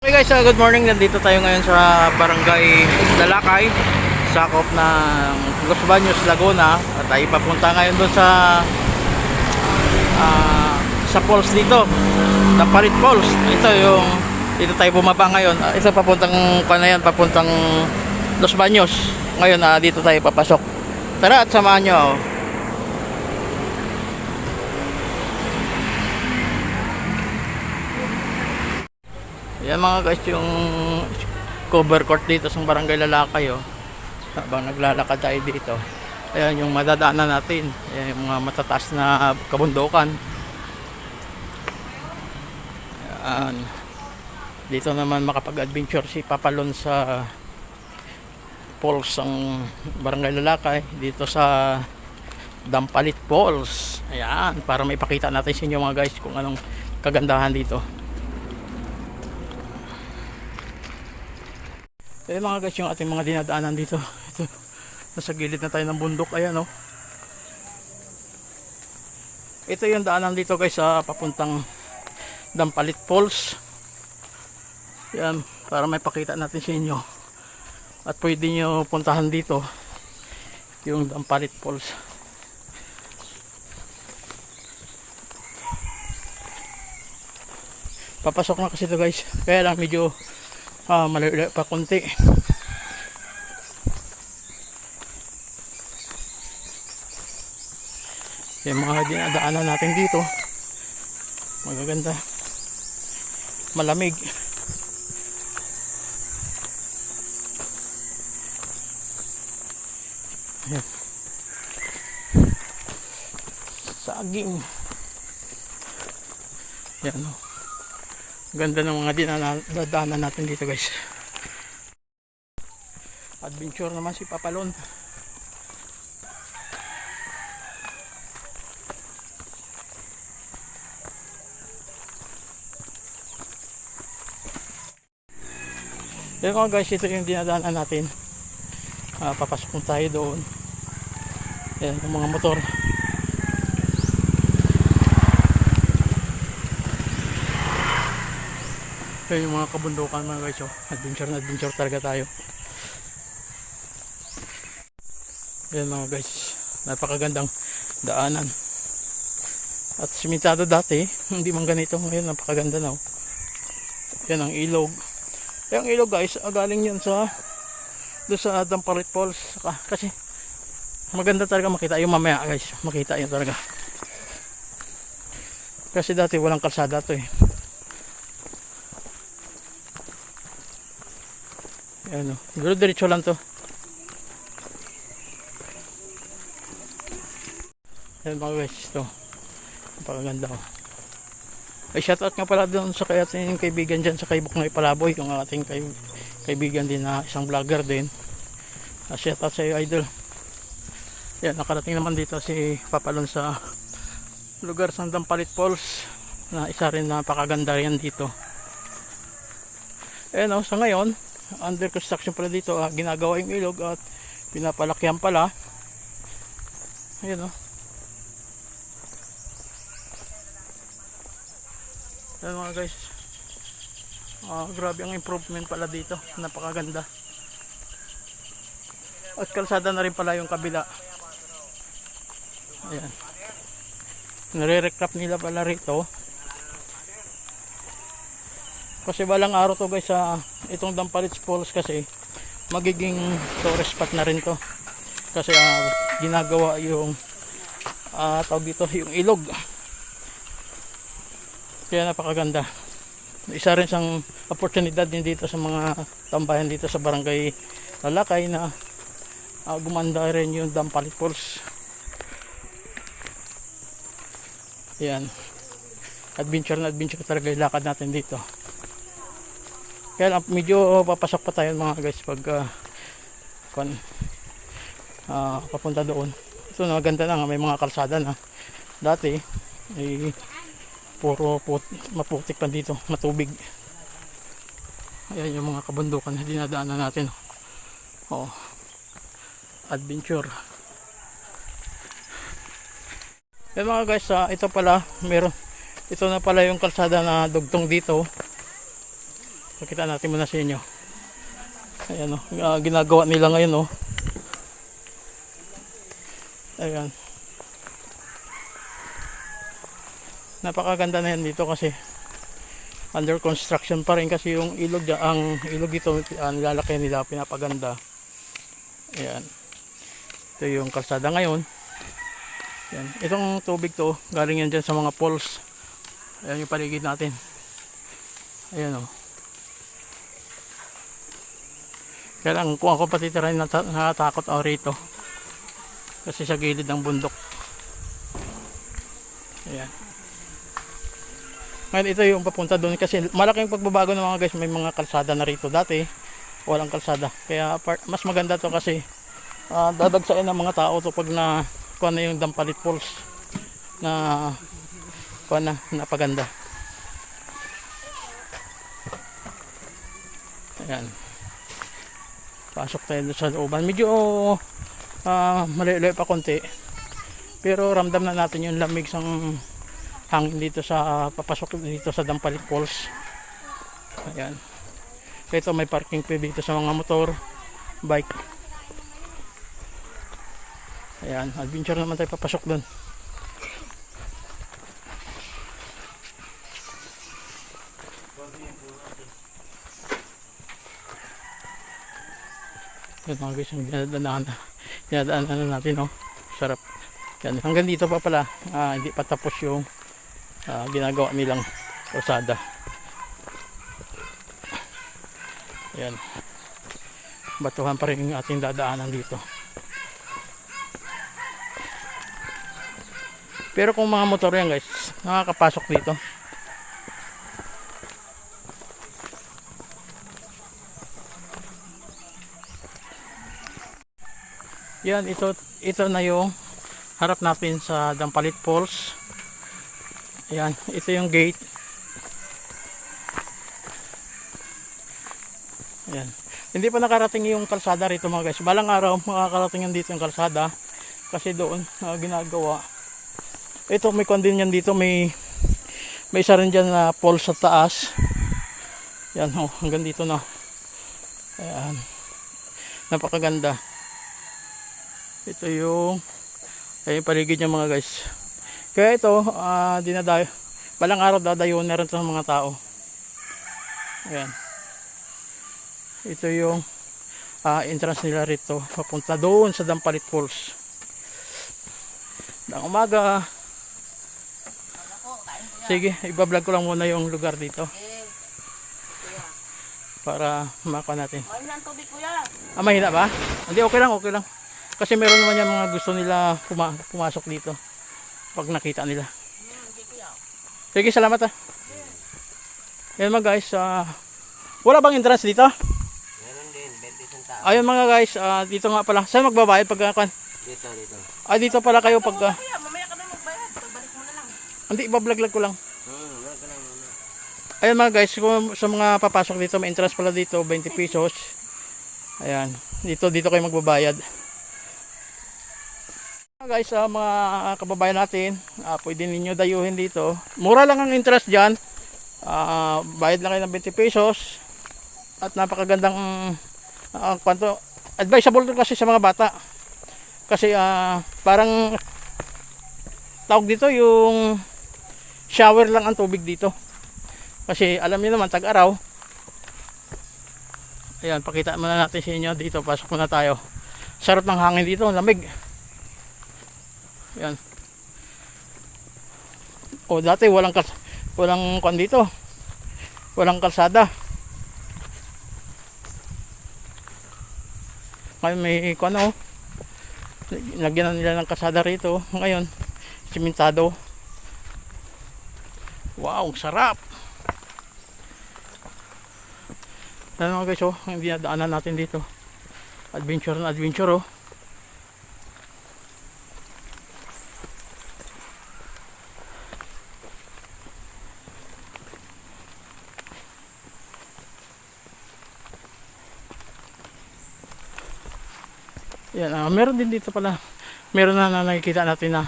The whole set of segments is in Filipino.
Okay guys, uh, good morning. Nandito tayo ngayon sa Barangay Dalakay, sakop ng Los Baños, Laguna. At tayo papunta ngayon doon sa ah, sa falls dito. Taparit Falls. Ito yung dito tayo bumaba ngayon. Ah, ito papuntang pa na yan, papuntang Los Baños. Ngayon ah, dito tayo papasok. Tara at samahan nyo. ako. Yan mga guys yung cover court dito sa barangay Lalakay oh. Habang naglalakad tayo dito. Ayan yung madadaanan natin. Ayan yung mga matataas na kabundukan. Ayan. Dito naman makapag-adventure si Papalon sa falls ang barangay Lalakay. Dito sa Dampalit Falls. Ayan. Para may pakita natin sa inyo mga guys kung anong kagandahan dito. Eh mga guys, yung ating mga dinadaanan dito. Ito, nasa gilid na tayo ng bundok. Ayan oh. Ito yung daanan dito guys sa papuntang Dampalit Falls. Yan, para may pakita natin sa inyo. At pwede nyo puntahan dito yung Dampalit Falls. Papasok na kasi ito guys. Kaya lang medyo Ah, malayo pa konti. Yung mga dinadaanan natin dito. Magaganda. Malamig. Ayan. Saging. Yan o. Ganda ng mga dinadaanan natin dito guys. Adventure naman si Papalon. Yan mga guys, ito yung dinadaanan natin. Ah, papasok tayo doon. Yan, mga motor. Yan yung mga kabundukan mga guys. Oh. Adventure na adventure talaga tayo. Yan mga guys. Napakagandang daanan. At simentado dati, hindi man ganito. Ngayon napakaganda na. Oh. Yan ang ilog. Yung ilog guys, ah, galing yan sa doon sa Damparit Falls. Kasi maganda talaga makita yung mamaya guys. Makita yun talaga. Kasi dati walang kalsada to eh. Ayan o. Siguro diretso lang to. Ayan mga guys. Ito. Napakaganda o. Ay shoutout nga pala doon sa kaya ating kaibigan dyan sa kay Buknoy Palaboy. Yung ating kay, kaibigan din na isang vlogger din. Uh, shoutout sa iyo idol. Ayan nakarating naman dito si Papalon sa lugar sa Dampalit Falls. Na isa rin napakaganda yan dito. Ayan o. Sa ngayon under construction pala dito ah, ginagawa yung ilog at pinapalakyan pala. Ayun o ayun mga guys. Ah, grabe ang improvement pala dito. Napakaganda. At kalsada na rin pala yung kabila. Ayan. Nare-recap nila pala rito kasi balang araw to guys sa itong Dampalits Falls kasi magiging tourist spot na rin to. Kasi ah, ginagawa yung uh, tawag dito yung ilog. Kaya napakaganda. Isa rin sang oportunidad din dito sa mga tambayan dito sa barangay Lalakay na ah, gumanda rin yung Dampalit Falls. Yan adventure na adventure talaga yung lakad natin dito kaya medyo papasok pa tayo mga guys pag uh, kon, uh, papunta doon. Ito na maganda na may mga kalsada na. Dati, ay puro put, maputik pa dito, matubig. Ayan yung mga kabundukan na dinadaanan natin. Oh. Adventure. Ayan mga guys, uh, ito pala, meron ito na pala yung kalsada na dugtong dito Pakita natin muna sa inyo. Ayan o. ginagawa nila ngayon o. Ayan. Napakaganda na yan dito kasi under construction pa rin kasi yung ilog dyan- ang ilog dito uh, nilalaki nila pinapaganda. Ayan. Ito yung kalsada ngayon. Ayan. Itong tubig to galing yan dyan sa mga falls. Ayan yung paligid natin. Ayan o. Kaya lang kung ako patitirahin nata- natatakot ako rito. Kasi sa gilid ng bundok. Ayan. Ngayon ito yung papunta doon kasi malaking pagbabago ng mga guys. May mga kalsada na rito. Dati walang kalsada. Kaya part, mas maganda to kasi uh, dadagsain ng mga tao to pag na kuha na yung Dampalit Falls na kuha na napaganda. Ayan. Pasok tayo doon sa looban. Medyo uh, maliliit pa konti. Pero ramdam na natin yung lamig ng hangin dito sa papasok dito sa Dampalit Falls. Ayan. Ito may parking fee dito sa mga motor, bike. Ayan, adventure naman tayo papasok doon. Yan mga guys, ang dinadaanan na. Dinadaanan na natin, oh. Sarap. Yan, hanggang dito pa pala. Ah, hindi pa tapos yung ah, ginagawa nilang osada. Yan. Batuhan pa rin yung ating dadaanan dito. Pero kung mga motor yan guys, nakakapasok dito. Yan, ito, ito na yung harap natin sa Dampalit Falls. Ayan, ito yung gate. Ayan. Hindi pa nakarating yung kalsada rito mga guys. Balang araw makakarating yan dito yung kalsada. Kasi doon uh, ginagawa. Ito may kwan din yan dito. May may isa rin dyan na pole sa taas. Yan oh, hanggang dito na. Ayan. Napakaganda. Ito yung ay yung paligid niya mga guys. Kaya ito, uh, dinadayo. Balang araw dadayo na rin ng mga tao. Ayan. Ito yung uh, entrance nila rito. Papunta doon sa Dampalit Falls. Ng umaga. Sige, ibablog ko lang muna yung lugar dito. Para makuha natin. Ah, mahina ba? Hindi, okay lang, okay lang. Kasi meron naman yung mga gusto nila puma pumasok dito. Pag nakita nila. Sige, salamat ah. Yan mga guys, ah, wala bang entrance dito? Meron din, 20 centavos. Ayun mga guys, ah, dito nga pala. Saan magbabayad pag uh, Dito, dito. Ah, dito pala kayo pag ah, Kuya, mamaya ka na magbayad. Pagbalik mo na lang. hindi ibablog ko lang. Hmm, wala ka lang. Ayan mga guys, kung sa mga papasok dito, may entrance pala dito, 20 pesos. Ayan, dito dito kayo magbabayad. Mga guys, ah, mga kababayan natin, ah, pwede ninyo dayuhin dito. Mura lang ang interest dyan. Ah, bayad lang kayo ng 20 pesos. At napakagandang ah, kwanto. Advisable to kasi sa mga bata. Kasi ah, parang tawag dito yung shower lang ang tubig dito. Kasi alam niyo naman, tag-araw. Ayan, pakita muna natin sa inyo dito. Pasok muna tayo. Sarap ng hangin dito, lamig. Ayan. O dati walang kal walang kwan dito. Walang kalsada. Ngayon may kwan oh. Lagyan nila ng kalsada rito. Ngayon, simentado. Wow, sarap. Mga guys, oh, ang dinadaanan natin dito. Adventure na adventure, oh. Yan, ah, meron din dito pala. Meron na, na nakikita natin na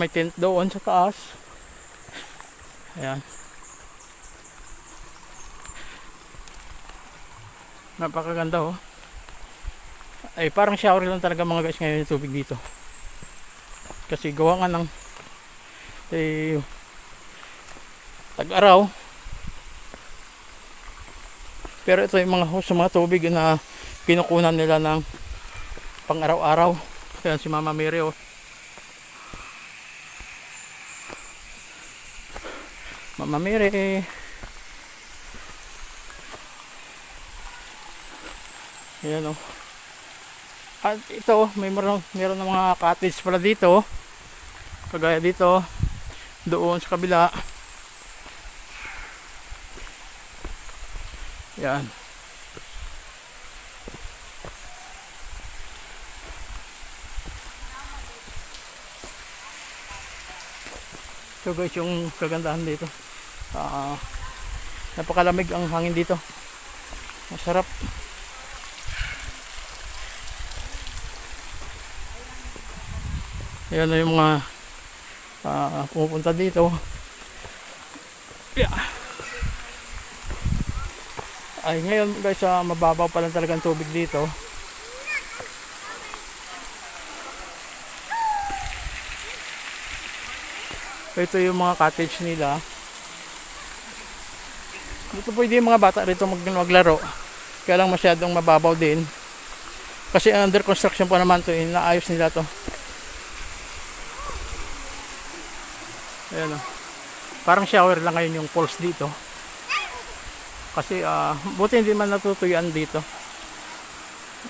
may tent doon sa taas. Ayan. Napakaganda oh. Ay parang shower lang talaga mga guys ngayon yung tubig dito. Kasi gawa nga ng eh, tag-araw. Pero ito yung mga hose mga tubig na kinukunan nila ng pang araw-araw. Kaya si Mama Mary oh. Mama Mary. Ayan o. At ito, may meron, meron ng mga cottage pala dito. Kagaya dito. Doon sa kabila. Yan. So guys, yung kagandahan dito. Ah, napakalamig ang hangin dito. Masarap. Ayan na yung mga ah, pumupunta dito. Yeah. Ay ngayon guys, ah, mababaw pa lang talaga ang tubig dito. Ito yung mga cottage nila. Dito pwede yung mga bata rito mag maglaro. Kaya lang masyadong mababaw din. Kasi under construction pa naman to, inaayos nila to. Ayan o. Parang shower lang ngayon yung pools dito. Kasi ah, buti hindi man natutuyuan dito.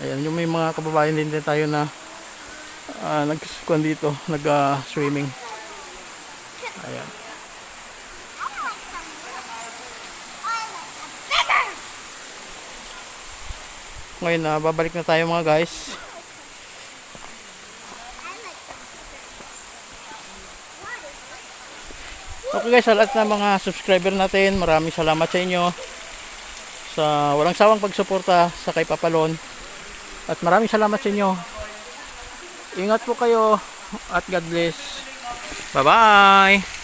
Ayan, yung may mga kababayan din, din tayo na uh, nag-swimming dito, nag-swimming. Ayan. Ngayon na babalik na tayo mga guys. Okay guys, sa lahat ng mga subscriber natin, maraming salamat sa inyo sa walang sawang pagsuporta sa kay Papalon. At maraming salamat sa inyo. Ingat po kayo at God bless. Bye-bye!